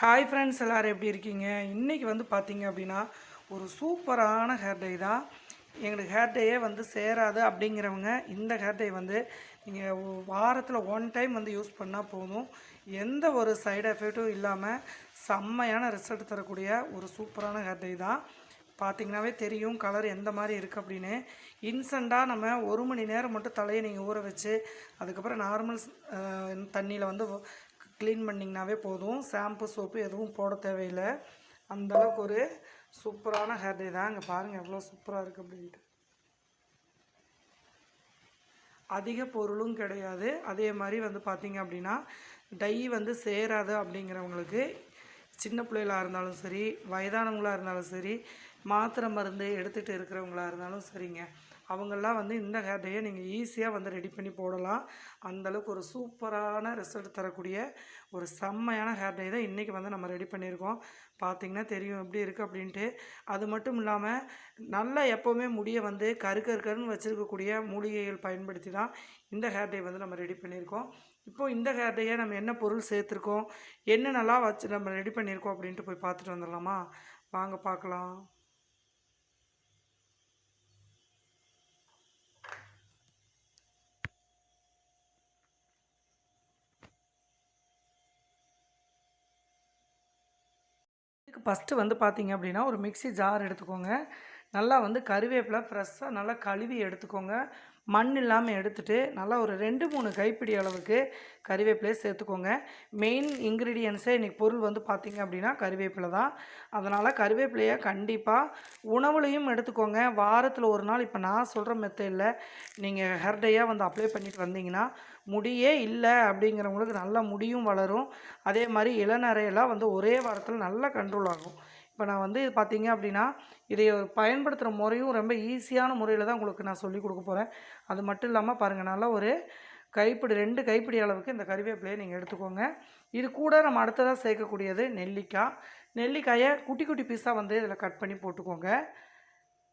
Hi friends எல்லோரும் எப்படி இருக்கீங்க? இன்றைக்கி வந்து பார்த்தீங்க அப்படின்னா ஒரு சூப்பரான ஹேர் டை தான். எங்களுக்கு ஹேர் டேயே வந்து சேராது அப்படிங்கிறவங்க இந்த ஹேர் டை வந்து நீங்கள் வாரத்தில் ஒன் டைம் வந்து யூஸ் பண்ணால் போதும். எந்த ஒரு சைடு எஃபெக்ட்டும் இல்லாமல் செம்மையான ரிசல்ட் தரக்கூடிய ஒரு சூப்பரான ஹேர் டை தான். பார்த்தீங்கன்னாவே தெரியும் கலர் எந்த மாதிரி இருக்குது அப்படின்னு. இன்ஸ்டண்ட்டாக நம்ம ஒரு மணி நேரம் மட்டும் தலையை நீங்கள் ஊற வச்சு அதுக்கப்புறம் நார்மல் தண்ணியில் வந்து க்ளீன் பண்ணிங்கனாவே போதும். ஷாம்பு சோப்பு எதுவும் போட தேவையில்லை. அந்த அளவுக்கு ஒரு சூப்பரான ஹேர் டே தான். இங்கே பாருங்கள் எவ்வளோ சூப்பராக இருக்குது அப்படின்ட்டு. அதிக பொருளும் கிடையாது. அதே மாதிரி வந்து பார்த்திங்க அப்படின்னா டை வந்து சேராது அப்படிங்கிறவங்களுக்கு சின்ன பிள்ளைகளாக இருந்தாலும் சரி வயதானவங்களாக இருந்தாலும் சரி மாத்திரை மருந்து எடுத்துகிட்டு இருக்கிறவங்களா இருந்தாலும் சரிங்க. அவங்கெல்லாம் வந்து இந்த ஹேர் டையை நீங்கள் ஈஸியாக வந்து ரெடி பண்ணி போடலாம். அந்தளவுக்கு ஒரு சூப்பரான ரிசல்ட் தரக்கூடிய ஒரு செம்மையான ஹேர் டை தான் இன்றைக்கி வந்து நம்ம ரெடி பண்ணியிருக்கோம். பார்த்திங்கன்னா தெரியும் எப்படி இருக்குது அப்படின்ட்டு. அது மட்டும் இல்லாமல் நல்லா எப்போவுமே முடியை வந்து கரு கருன்னு வச்சுருக்கக்கூடிய மூலிகைகள் பயன்படுத்தி தான் இந்த ஹேர் டை வந்து நம்ம ரெடி பண்ணியிருக்கோம். இப்போது இந்த ஹேர் டையை நம்ம என்ன பொருள் சேர்த்துருக்கோம்? என்னென்னலாம் வச்சு நம்ம ரெடி பண்ணியிருக்கோம் அப்படின்ட்டு போய் பார்த்துட்டு வந்துடலாமா? வாங்க பார்க்கலாம். இதுக்கு ஃபஸ்ட்டு வந்து பார்த்தீங்க அப்படின்னா ஒரு மிக்ஸி ஜார் எடுத்துக்கோங்க. நல்லா வந்து கருவேப்பிலை ஃப்ரெஷ்ஷாக நல்லா கழுவி எடுத்துக்கோங்க. மண் இல்லாமல் எடுத்துகிட்டு நல்லா ஒரு ரெண்டு மூணு கைப்பிடி அளவுக்கு கறிவேப்பிலையை சேர்த்துக்கோங்க. மெயின் இன்க்ரீடியன்ஸே இன்றைக்கி பொருள் வந்து பார்த்திங்க அப்படின்னா கறிவேப்பிலை தான். அதனால் கறிவேப்பிலையை கண்டிப்பாக உணவுலையும் எடுத்துக்கோங்க. வாரத்தில் ஒரு நாள் இப்போ நான் சொல்கிற மெத்தடில் நீங்கள் ஹெர்டையாக வந்து அப்ளை பண்ணிட்டு வந்தீங்கன்னா முடியே இல்லை அப்படிங்கிறவங்களுக்கு நல்லா முடியும் வளரும். அதே மாதிரி இளநரையெல்லாம் வந்து ஒரே வாரத்தில் நல்லா கண்ட்ரோல் ஆகும். இப்போ நான் வந்து பார்த்தீங்க அப்படின்னா இதை பயன்படுத்துகிற முறையும் ரொம்ப ஈஸியான முறையில் தான் உங்களுக்கு நான் சொல்லிக் கொடுக்க போகிறேன் அது மட்டும் இல்லாமல் பாருங்கள் நல்லா ஒரு கைப்பிடி ரெண்டு கைப்பிடி அளவுக்கு இந்த கறிவேப்பிலையை நீங்கள் எடுத்துக்கோங்க. இது கூட நம்ம அடுத்ததாக சேர்க்கக்கூடியது நெல்லிக்காய். நெல்லிக்காயை குட்டி குட்டி பீஸாக வந்து இதில் கட் பண்ணி போட்டுக்கோங்க.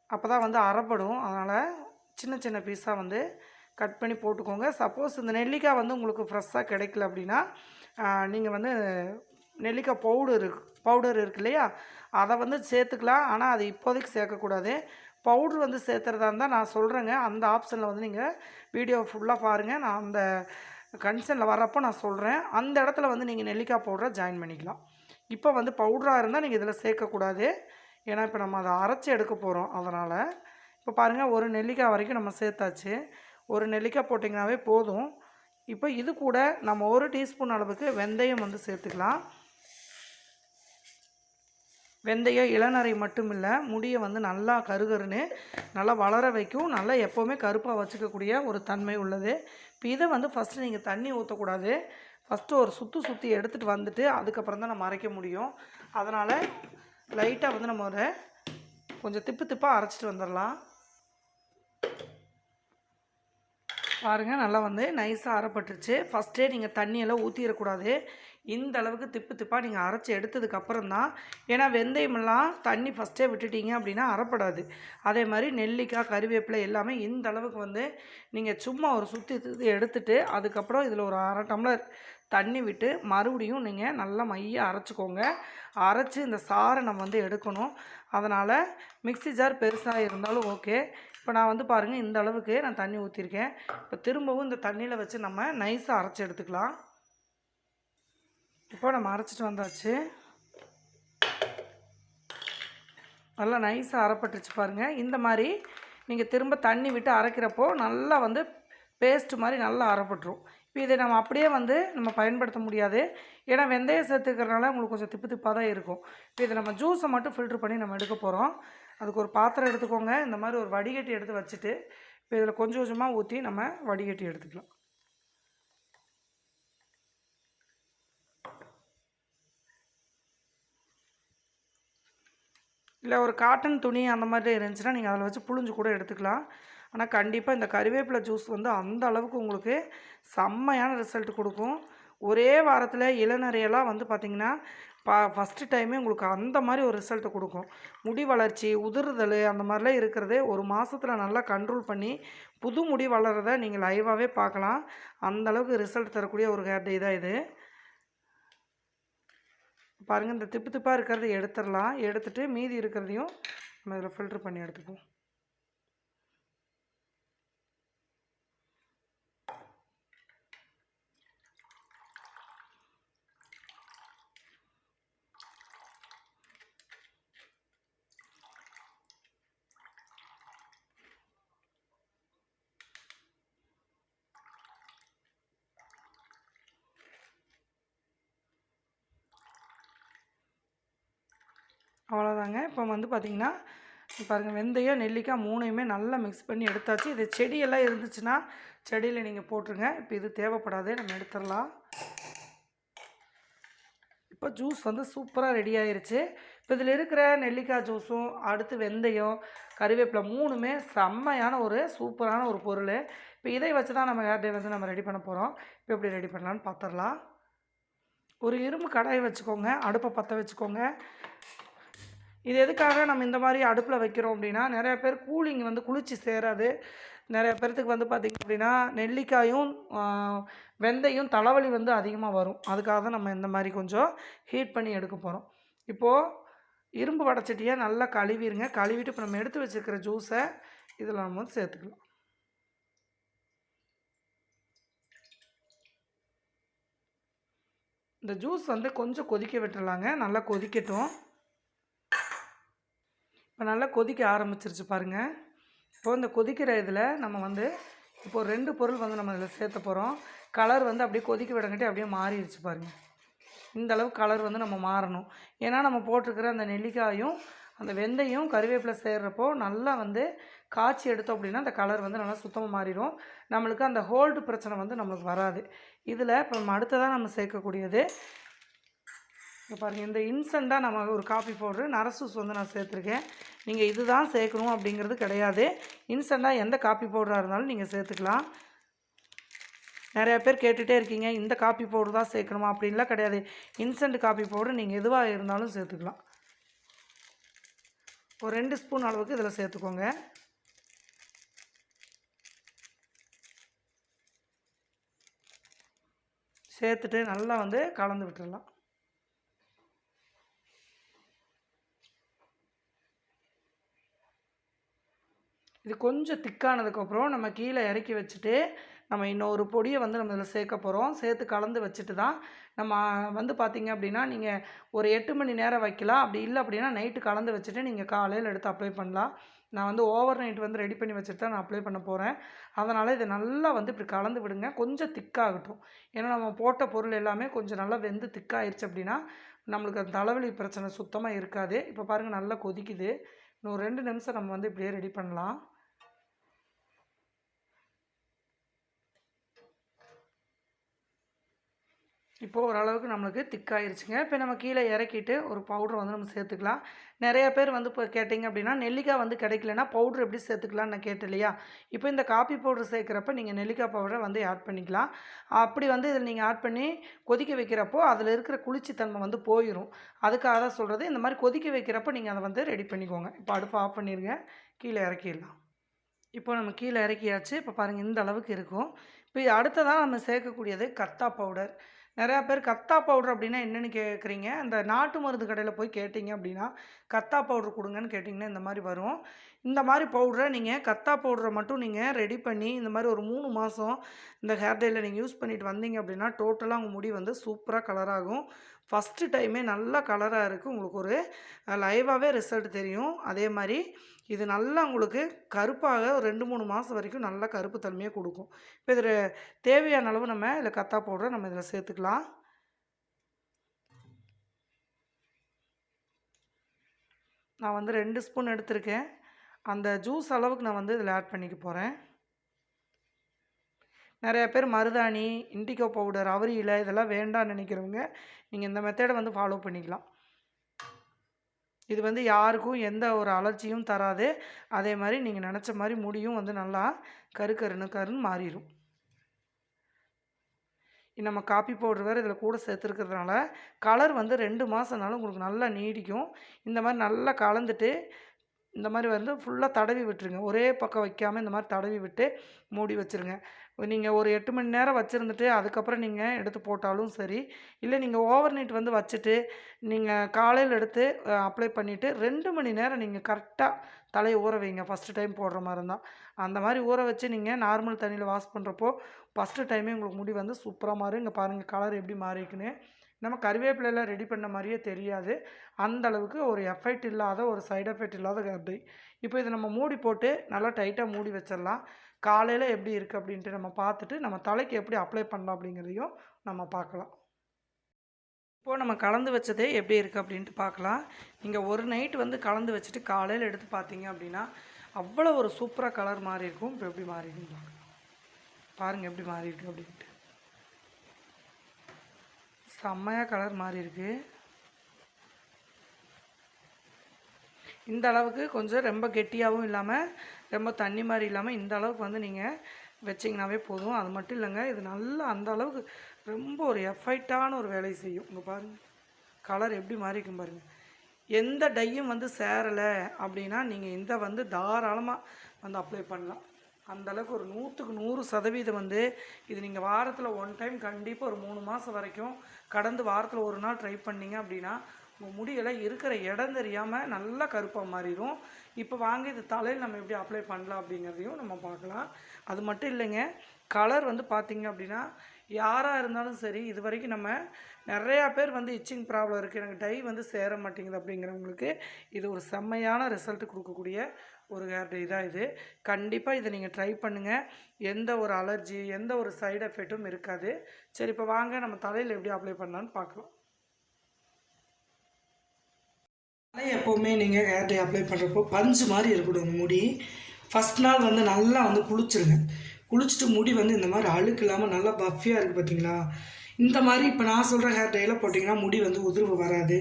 அப்போ தான் வந்து அறப்படும். அதனால் சின்ன சின்ன பீஸாக வந்து கட் பண்ணி போட்டுக்கோங்க. சப்போஸ் இந்த நெல்லிக்காய் வந்து உங்களுக்கு ஃப்ரெஷ்ஷாக கிடைக்கல அப்படின்னா நீங்கள் வந்து நெல்லிக்காய் பவுடர் பவுடர் இருக்கு இல்லையா? அதை வந்து சேர்த்துக்கலாம். ஆனால் அது இப்போதைக்கு சேர்க்கக்கூடாது. பவுட்ரு வந்து சேர்த்துறதா இருந்தால் நான் சொல்கிறேங்க அந்த ஆப்ஷனில் வந்து நீங்கள் வீடியோ ஃபுல்லாக பாருங்கள் நான் அந்த கன்சனில் வர்றப்போ நான் சொல்கிறேன் அந்த இடத்துல வந்து நீங்கள் நெல்லிக்காய் பவுடரை ஜாயின் பண்ணிக்கலாம். இப்போ வந்து பவுடராக இருந்தால் நீங்கள் இதில் சேர்க்கக்கூடாது. ஏன்னா இப்போ நம்ம அதை அரைச்சி எடுக்க போகிறோம் அதனால் இப்போ பாருங்கள் ஒரு நெல்லிக்காய் வரைக்கும் நம்ம சேர்த்தாச்சு. ஒரு நெல்லிக்காய் போட்டிங்கனாவே போதும். இப்போ இது கூட நம்ம ஒரு டீஸ்பூன் அளவுக்கு வெந்தயம் வந்து சேர்த்துக்கலாம். வெந்தயம் இளநரை மட்டும் இல்லை முடியை வந்து நல்லா கருகருன்னு நல்லா வளர வைக்கும். நல்லா எப்போவுமே கருப்பாக வச்சுக்கக்கூடிய ஒரு தன்மை உள்ளது. இப்போ இதை வந்து ஃபஸ்ட்டு நீங்கள் தண்ணி ஊற்றக்கூடாது ஃபஸ்ட்டு ஒரு சுற்றி சுற்றி எடுத்துகிட்டு வந்துட்டு அதுக்கப்புறம் தான் நம்ம அரைக்க முடியும். அதனால் லைட்டாக வந்து நம்ம ஒரு கொஞ்சம் திப்பு திப்பாக அரைச்சிட்டு வந்துடலாம். பாருங்கள் நல்லா வந்து நைஸாக அரைப்பட்டுருச்சு. ஃபஸ்ட்டே நீங்கள் தண்ணியெல்லாம் ஊற்றிடக்கூடாது இந்த அளவுக்கு திப்பு திப்பாக நீங்கள் அரைச்சி எடுத்ததுக்கப்புறம் தான். ஏன்னா வெந்தயமெல்லாம் தண்ணி ஃபஸ்ட்டே விட்டுட்டீங்க அப்படின்னா அரைப்படாது அதே மாதிரி நெல்லிக்காய் கறிவேப்பிலை எல்லாமே இந்த அளவுக்கு வந்து நீங்கள் சும்மா ஒரு சுற்றி எடுத்துட்டு அதுக்கப்புறம் இதில் ஒரு அரை டம்ளர் தண்ணி விட்டு மறுபடியும் நீங்கள் நல்லா மைய அரைச்சிக்கோங்க. அரைச்சி இந்த சாரை நம்ம வந்து எடுக்கணும். அதனால் மிக்சி ஜார் பெருசாக இருந்தாலும் ஓகே இப்போ நான் வந்து பாருங்கள் இந்த அளவுக்கு நான் தண்ணி ஊற்றிருக்கேன் இப்போ திரும்பவும் இந்த தண்ணியில் வச்சு நம்ம நைஸாக அரைச்சி எடுத்துக்கலாம். இப்போ நம்ம அரைச்சிட்டு வந்தாச்சு. நல்லா நைஸாக அரைப்பட்டுருச்சு பாருங்கள் இந்த மாதிரி நீங்கள் திரும்ப தண்ணி விட்டு அரைக்கிறப்போ நல்லா வந்து பேஸ்ட்டு மாதிரி நல்லா அரைப்பட்டுரும். இப்போ இதை நம்ம அப்படியே வந்து நம்ம பயன்படுத்த முடியாது. ஏன்னா வெந்தயம் சேர்த்துக்கிறதுனால உங்களுக்கு கொஞ்சம் திப்பு திப்பாக தான் இருக்கும். இப்போ இதை நம்ம ஜூஸை மட்டும் ஃபில்ட்ரு பண்ணி நம்ம எடுக்க போகிறோம் அதுக்கு ஒரு பாத்திரம் எடுத்துக்கோங்க. இந்த மாதிரி ஒரு வடிகட்டி எடுத்து வச்சுட்டு இப்போ இதில் கொஞ்சம் கொஞ்சமாக ஊற்றி நம்ம வடிகட்டி எடுத்துக்கலாம். இல்லை ஒரு காட்டன் துணி அந்த மாதிரி இருந்துச்சுன்னா நீங்கள் அதில் வச்சு புழிஞ்சு கூட எடுத்துக்கலாம். ஆனால் கண்டிப்பாக இந்த கறிவேப்பிலை ஜூஸ் வந்து அந்த அளவுக்கு உங்களுக்கு செம்மையான ரிசல்ட் கொடுக்கும். ஒரே வாரத்தில் இளநறையெல்லாம் வந்து பார்த்திங்கன்னா பா ஃபஸ்ட்டு டைமே உங்களுக்கு அந்த மாதிரி ஒரு ரிசல்ட்டை கொடுக்கும். முடி வளர்ச்சி உதிர்தல் அந்த மாதிரிலாம் இருக்கிறதே ஒரு மாதத்தில் நல்லா கண்ட்ரோல் பண்ணி புது முடி வளர்கிறத நீங்கள் லைவாகவே பார்க்கலாம். அந்தளவுக்கு ரிசல்ட் தரக்கூடிய ஒரு ஹேர் டே தான் இது. பாருங்கள் இந்த திப்பு திப்பாக இருக்கிறத எடுத்துடலாம். எடுத்துகிட்டு மீதி இருக்கிறதையும் நம்ம இதில் ஃபில்ட்ரு பண்ணி எடுத்துப்போம் அவ்வளோதாங்க இப்போ வந்து பார்த்திங்கன்னா பாருங்கள் வெந்தயம் நெல்லிக்காய் மூணையுமே நல்லா மிக்ஸ் பண்ணி எடுத்தாச்சு. இது செடியெல்லாம் இருந்துச்சுன்னா செடியில் நீங்கள் போட்டுருங்க. இப்போ இது தேவைப்படாதே நம்ம எடுத்துடலாம். இப்போ ஜூஸ் வந்து சூப்பராக ரெடி ஆயிருச்சு. இப்போ இதில் இருக்கிற நெல்லிக்காய் ஜூஸும் அடுத்து வெந்தயம் கறிவேப்பிலை மூணுமே செம்மையான ஒரு சூப்பரான ஒரு பொருள். இப்போ இதை வச்சு தான் நம்ம ஹேர் டே வந்து நம்ம ரெடி பண்ண போகிறோம் இப்போ எப்படி ரெடி பண்ணலான்னு பார்த்துடலாம் ஒரு இரும்பு கடாயை வச்சுக்கோங்க. அடுப்பை பற்ற வச்சுக்கோங்க. இது எதுக்காக நம்ம இந்த மாதிரி அடுப்பில் வைக்கிறோம் அப்படின்னா நிறைய பேர் கூலிங் வந்து குளிச்சு சேராது. நிறைய பேர்த்துக்கு வந்து பார்த்திங்க அப்படின்னா நெல்லிக்காயும் வெந்தயம் தலைவலி வந்து அதிகமாக வரும். அதுக்காக தான் நம்ம இந்த மாதிரி கொஞ்சம் ஹீட் பண்ணி எடுக்க போகிறோம் இப்போது இரும்பு வடச்சட்டியை நல்லா கழுவிடுங்க கழுவிட்டு இப்போ நம்ம எடுத்து வச்சுருக்கிற ஜூஸை இதில் நம்ம வந்து சேர்த்துக்கலாம். இந்த ஜூஸ் வந்து கொஞ்சம் கொதிக்க விட்டுடலாங்க நல்லா கொதிக்கட்டும். இப்போ நல்லா கொதிக்க ஆரம்பிச்சிருச்சு பாருங்கள் இப்போது இந்த கொதிக்கிற இதில் நம்ம வந்து இப்போது ரெண்டு பொருள் வந்து நம்ம இதில் சேர்த்த போகிறோம் கலர் வந்து அப்படியே கொதிக்க விடங்காட்டி அப்படியே மாறிடுச்சு பாருங்கள் இந்த அளவு கலர் வந்து நம்ம மாறணும். ஏன்னா நம்ம போட்டிருக்கிற அந்த நெல்லிக்காயும் அந்த வெந்தயம் கருவேப்பிலை சேர்றப்போ நல்லா வந்து காய்ச்சி எடுத்தோம் அப்படின்னா அந்த கலர் வந்து நல்லா சுத்தமாக மாறிடும். நம்மளுக்கு அந்த ஹோல்டு பிரச்சனை வந்து நம்மளுக்கு வராது. இதில் இப்போ நம்ம அடுத்ததாக நம்ம சேர்க்கக்கூடியது இங்கே பாருங்கள் இந்த இன்ஸ்டண்ட்டாக நம்ம ஒரு காஃபி பவுட்ரு நரசூஸ் வந்து நான் சேர்த்துருக்கேன். நீங்கள் இதுதான் சேர்க்கணும் அப்படிங்கிறது கிடையாது. இன்ஸ்டண்ட்டாக எந்த காஃபி பவுடராக இருந்தாலும் நீங்கள் சேர்த்துக்கலாம். நிறையா பேர் கேட்டுகிட்டே இருக்கீங்க இந்த காஃபி பவுடர் தான் சேர்க்கணுமா? அப்படின்லாம் கிடையாது. இன்ஸ்டன்ட் காஃபி பவுடர் நீங்கள் எதுவாக இருந்தாலும் சேர்த்துக்கலாம். ஒரு ரெண்டு ஸ்பூன் அளவுக்கு இதில் சேர்த்துக்கோங்க. சேர்த்துட்டு நல்லா வந்து கலந்து விட்டுடலாம் இது கொஞ்சம் திக்கானதுக்கப்புறம் நம்ம கீழே இறக்கி வச்சுட்டு நம்ம இன்னொரு பொடியை வந்து நம்ம இதில் சேர்க்க போகிறோம். சேர்த்து கலந்து வச்சுட்டு தான் நம்ம வந்து பார்த்திங்க அப்படின்னா நீங்கள் ஒரு எட்டு மணி நேரம் வைக்கலாம். அப்படி இல்லை அப்படின்னா நைட்டு கலந்து வச்சுட்டு நீங்கள் காலையில் எடுத்து அப்ளை பண்ணலாம். நான் வந்து ஓவர் நைட் வந்து ரெடி பண்ணி வச்சுட்டு தான் நான் அப்ளை பண்ண போகிறேன் அதனால் இதை நல்லா வந்து இப்படி கலந்து விடுங்க. கொஞ்சம் திக்காகட்டும். ஏன்னா நம்ம போட்ட பொருள் எல்லாமே கொஞ்சம் நல்லா வெந்து திக்காயிருச்சு அப்படின்னா நம்மளுக்கு அந்த தலைவலி பிரச்சனை சுத்தமாக இருக்காது. இப்போ பாருங்கள் நல்லா கொதிக்குது. இன்னும் ரெண்டு நிமிஷம் நம்ம வந்து இப்படியே ரெடி பண்ணலாம். இப்போது ஓரளவுக்கு நம்மளுக்கு திக்காயிருச்சுங்க. இப்போ நம்ம கீழே இறக்கிட்டு ஒரு பவுடர் வந்து நம்ம சேர்த்துக்கலாம். நிறையா பேர் வந்து இப்போ கேட்டிங்க அப்படின்னா நெல்லிக்காய் வந்து கிடைக்கலனா பவுடர் எப்படி சேர்த்துக்கலாம்னு நான் கேட்டேன் இல்லையா? இப்போ இந்த காப்பி பவுடர் சேர்க்குறப்ப நீங்கள் நெல்லிக்காய் பவுடரை வந்து ஆட் பண்ணிக்கலாம். அப்படி வந்து இதில் நீங்கள் ஆட் பண்ணி கொதிக்க வைக்கிறப்போ அதில் இருக்கிற குளிர்ச்சித்தன்மை வந்து போயிடும் அதுக்காக தான் சொல்கிறது இந்த மாதிரி கொதிக்க வைக்கிறப்போ நீங்கள் அதை வந்து ரெடி பண்ணிக்கோங்க. இப்போ அடுப்பு ஆஃப் பண்ணிடுங்க கீழே இறக்கிடலாம். இப்போ நம்ம கீழே இறக்கியாச்சு. இப்போ பாருங்கள் இந்த அளவுக்கு இருக்கும். இப்போ அடுத்ததாக நம்ம சேர்க்கக்கூடியது கத்தா பவுடர் நிறையா பேர் கத்தா பவுடர் அப்படின்னா என்னென்னு கேட்குறீங்க? அந்த நாட்டு மருந்து கடையில் போய் கேட்டிங்க அப்படின்னா கத்தா பவுடர் கொடுங்கன்னு கேட்டிங்கன்னா இந்த மாதிரி வரும். இந்த மாதிரி பவுடரை நீங்கள் கத்தா பவுடரை மட்டும் நீங்கள் ரெடி பண்ணி இந்த மாதிரி ஒரு மூணு மாதம் இந்த ஹேர் டேயில் நீங்கள் யூஸ் பண்ணிட்டு வந்தீங்க அப்படின்னா டோட்டலாக உங்கள் முடி வந்து சூப்பராக கலராகும் ஃபஸ்ட்டு டைமே நல்ல கலராக இருக்குது உங்களுக்கு ஒரு லைவாகவே ரிசல்ட் தெரியும். அதே மாதிரி இது நல்லா உங்களுக்கு கருப்பாக ரெண்டு மூணு மாதம் வரைக்கும் நல்லா கருப்பு தன்மையை கொடுக்கும். இப்போ இதில் தேவையான அளவு நம்ம இதில் கத்தா பவுடரை நம்ம இதில் சேர்த்துக்கலாம். நான் வந்து ரெண்டு ஸ்பூன் எடுத்திருக்கேன். அந்த ஜூஸ் அளவுக்கு நான் வந்து இதில் ஆட் பண்ணிக்க போகிறேன் நிறையா பேர் மருதாணி இண்டிகோ பவுடர் அவரி இலை இதெல்லாம் வேண்டாம்னு நினைக்கிறவங்க நீங்கள் இந்த மெத்தடை வந்து ஃபாலோ பண்ணிக்கலாம். இது வந்து யாருக்கும் எந்த ஒரு அலர்ச்சியும் தராது. அதே மாதிரி நீங்கள் நினச்ச மாதிரி முடியும் வந்து நல்லா கரு கருன்னு கருன்னு மாறிடும் நம்ம காப்பி பவுடர் வேறு இதில் கூட சேர்த்துருக்கிறதுனால கலர் வந்து ரெண்டு மாதம்னாலும் உங்களுக்கு நல்லா நீடிக்கும். இந்த மாதிரி நல்லா கலந்துட்டு இந்த மாதிரி வந்து ஃபுல்லாக தடவி விட்டுருங்க. ஒரே பக்கம் வைக்காமல் இந்த மாதிரி தடவி விட்டு மூடி வச்சுருங்க. நீங்கள் ஒரு எட்டு மணி நேரம் வச்சுருந்துட்டு அதுக்கப்புறம் நீங்கள் எடுத்து போட்டாலும் சரி. இல்லை நீங்கள் ஓவர் நைட் வந்து வச்சுட்டு நீங்கள் காலையில் எடுத்து அப்ளை பண்ணிவிட்டு ரெண்டு மணி நேரம் நீங்கள் கரெக்டாக தலையை ஊற வைங்க. ஃபஸ்ட்டு டைம் போடுற மாதிரி இருந்தால் அந்த மாதிரி ஊற வச்சு நீங்கள் நார்மல் தண்ணியில் வாஷ் பண்ணுறப்போ ஃபஸ்ட்டு டைமே உங்களுக்கு முடி வந்து சூப்பராக மாறும். இங்கே பாருங்கள் கலர் எப்படி மாறிக்குன்னு நம்ம கருவேப்பிலையெல்லாம் ரெடி பண்ண மாதிரியே தெரியாது. அந்த அளவுக்கு ஒரு எஃபெக்ட் இல்லாத ஒரு சைடு எஃபெக்ட் இல்லாத அப்படி இப்போ இதை நம்ம மூடி போட்டு நல்லா டைட்டாக மூடி வச்சிடலாம். காலையில் எப்படி இருக்குது அப்படின்ட்டு நம்ம பார்த்துட்டு நம்ம தலைக்கு எப்படி அப்ளை பண்ணலாம் அப்படிங்கிறதையும் நம்ம பார்க்கலாம். இப்போது நம்ம கலந்து வச்சதே எப்படி இருக்குது அப்படின்ட்டு பார்க்கலாம். நீங்கள் ஒரு நைட் வந்து கலந்து வச்சுட்டு காலையில் எடுத்து பார்த்தீங்க அப்படின்னா அவ்வளோ ஒரு சூப்பராக கலர் மாறி இருக்கும். இப்போ எப்படி மாறி இருக்குன்னு பார்க்கலாம். பாருங்கள் எப்படி மாறிருக்கு அப்படின்ட்டு. செம்மையாக கலர் மாறி இருக்குது இந்த அளவுக்கு கொஞ்சம் ரொம்ப கெட்டியாகவும் இல்லாமல் ரொம்ப தண்ணி மாதிரி இல்லாமல் இந்த அளவுக்கு வந்து நீங்கள் வச்சிங்கனாவே போதும். அது மட்டும் இல்லைங்க இது நல்லா அந்த அளவுக்கு ரொம்ப ஒரு எஃபைட்டான ஒரு வேலையை செய்யும். இங்கே பாருங்கள் கலர் எப்படி மாறி இருக்கும் பாருங்கள் எந்த டையும் வந்து சேரலை அப்படின்னா நீங்கள் இந்த வந்து தாராளமாக வந்து அப்ளை பண்ணலாம். அந்தளவுக்கு ஒரு நூற்றுக்கு நூறு சதவீதம் வந்து இது நீங்கள் வாரத்தில் ஒன் டைம் கண்டிப்பாக ஒரு மூணு மாதம் வரைக்கும் கடந்து வாரத்தில் ஒரு நாள் ட்ரை பண்ணிங்க அப்படின்னா முடியெல்லாம் இருக்கிற இடம் தெரியாமல் நல்லா கருப்பாக மாறிடும் இப்போ வாங்க இது தலையில் நம்ம எப்படி அப்ளை பண்ணலாம் அப்படிங்கிறதையும் நம்ம பார்க்கலாம். அது மட்டும் இல்லைங்க கலர் வந்து பார்த்திங்க அப்படின்னா யாராக இருந்தாலும் சரி இது வரைக்கும் நம்ம நிறையா பேர் வந்து இச்சிங் ப்ராப்ளம் இருக்குது எனக்கு டை வந்து சேர மாட்டேங்குது அப்படிங்கிறவங்களுக்கு இது ஒரு செம்மையான ரிசல்ட் கொடுக்கக்கூடிய ஒரு ஹேர் டை தான் இது. கண்டிப்பாக இதை நீங்கள் ட்ரை பண்ணுங்கள் எந்த ஒரு அலர்ஜி எந்த ஒரு சைடு எஃபெக்ட்டும் இருக்காது. சரி இப்போ வாங்க நம்ம தலையில் எப்படி அப்ளை பண்ணலான்னு பார்க்கலாம். எப்போவுமே நீங்கள் ஹேர் டை அப்ளை பண்ணுறப்போ பஞ்சு மாதிரி இருக்கணும் முடி. ஃபஸ்ட் நாள் வந்து நல்லா வந்து குளிச்சிருங்க. குளிச்சுட்டு முடி வந்து இந்த மாதிரி அழுக்கு இல்லாமல் நல்லா பஃபியாக இருக்குது பார்த்தீங்களா இந்த மாதிரி இப்போ நான் சொல்கிற ஹேர் டையில் போட்டிங்கன்னா முடி வந்து உதிர்வு வராது.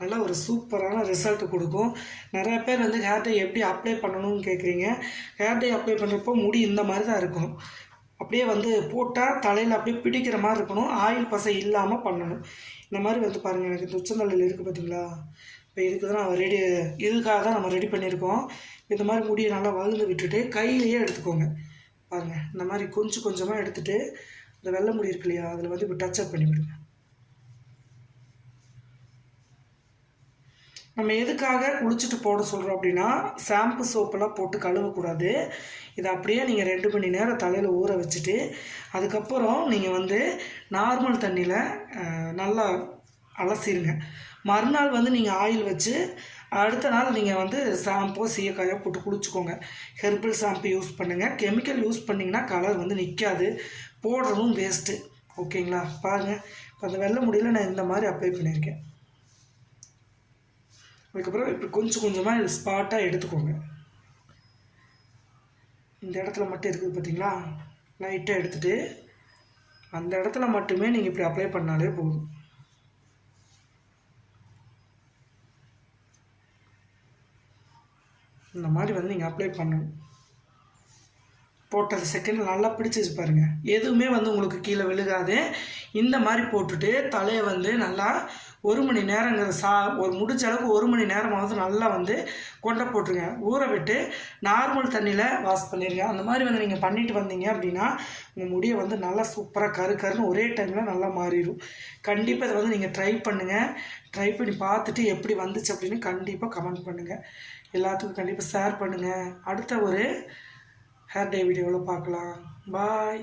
நல்லா ஒரு சூப்பரான ரிசல்ட் கொடுக்கும். நிறைய பேர் வந்து ஹேர் டை எப்படி அப்ளை பண்ணணும்னு கேட்குறீங்க ஹேர் டை அப்ளை பண்ணுறப்போ முடி இந்த மாதிரி தான் இருக்கும். அப்படியே வந்து போட்டால் தலையில் அப்படியே பிடிக்கிற மாதிரி இருக்கணும். ஆயில் பசை இல்லாமல் பண்ணணும். இந்த மாதிரி வந்து பாருங்கள் எனக்கு இந்த இருக்குது பார்த்தீங்களா இப்போ இதுக்கு தான் நம்ம ரெடி இதுக்காக தான் நம்ம ரெடி பண்ணியிருக்கோம். இந்த மாதிரி முடியை நல்லா வளர்ந்து விட்டுட்டு கையிலேயே எடுத்துக்கோங்க. பாருங்கள் இந்த மாதிரி கொஞ்சம் கொஞ்சமாக எடுத்துகிட்டு இந்த வெள்ளை முடி இருக்கு இல்லையா அதில் வந்து இப்போ டச்சப் பண்ணி விடுங்க. நம்ம எதுக்காக குளிச்சுட்டு போட சொல்கிறோம் அப்படின்னா ஷாம்பு சோப்பெல்லாம் போட்டு கழுவக்கூடாது. இதை அப்படியே நீங்கள் ரெண்டு மணி நேரம் தலையில் ஊற வச்சுட்டு அதுக்கப்புறம் நீங்கள் வந்து நார்மல் தண்ணியில் நல்லா அலசிடுங்க மறுநாள் வந்து நீங்கள் ஆயில் வச்சு அடுத்த நாள் நீங்கள் வந்து ஷாம்போ சீயக்காயோ போட்டு குளிச்சுக்கோங்க ஹெர்பல் ஷாம்பு யூஸ் பண்ணுங்கள் கெமிக்கல் யூஸ் பண்ணிங்கன்னா கலர் வந்து நிற்காது போடுறதும் வேஸ்ட்டு ஓகேங்களா? பாருங்கள் இப்போ அந்த வெள்ளை முடியல நான் இந்த மாதிரி அப்ளை பண்ணியிருக்கேன். அதுக்கப்புறம் இப்படி கொஞ்சம் கொஞ்சமாக இது ஸ்பாட்டாக எடுத்துக்கோங்க. இந்த இடத்துல மட்டும் இருக்குது பார்த்தீங்களா லைட்டாக எடுத்துகிட்டு அந்த இடத்துல மட்டுமே நீங்கள் இப்படி அப்ளை பண்ணாலே போதும். இந்த மாதிரி வந்து நீங்கள் அப்ளை பண்ணணும். போட்டது செகண்ட் நல்லா பிடிச்சிச்சு பாருங்கள் எதுவுமே வந்து உங்களுக்கு கீழே விழுகாது. இந்த மாதிரி போட்டுட்டு தலையை வந்து நல்லா ஒரு மணி நேரங்கிற சா ஒரு முடிஞ்ச அளவுக்கு ஒரு மணி நேரமாவது நல்லா வந்து கொண்டை போட்டுருங்க. ஊற விட்டு நார்மல் தண்ணியில் வாஷ் பண்ணிடுங்க அந்த மாதிரி வந்து நீங்கள் பண்ணிட்டு வந்தீங்க அப்படின்னா உங்கள் முடியை வந்து நல்லா சூப்பராக கரு கருன்னு ஒரே டைமில் நல்லா மாறிடும் கண்டிப்பாக இதை வந்து நீங்கள் ட்ரை பண்ணுங்கள் ட்ரை பண்ணி பார்த்துட்டு எப்படி வந்துச்சு அப்படின்னு கண்டிப்பாக கமெண்ட் பண்ணுங்கள் எல்லாத்துக்கும் கண்டிப்பாக ஷேர் பண்ணுங்கள் அடுத்த ஒரு ஹேர் டே வீடியோவில் பார்க்கலாம். பாய்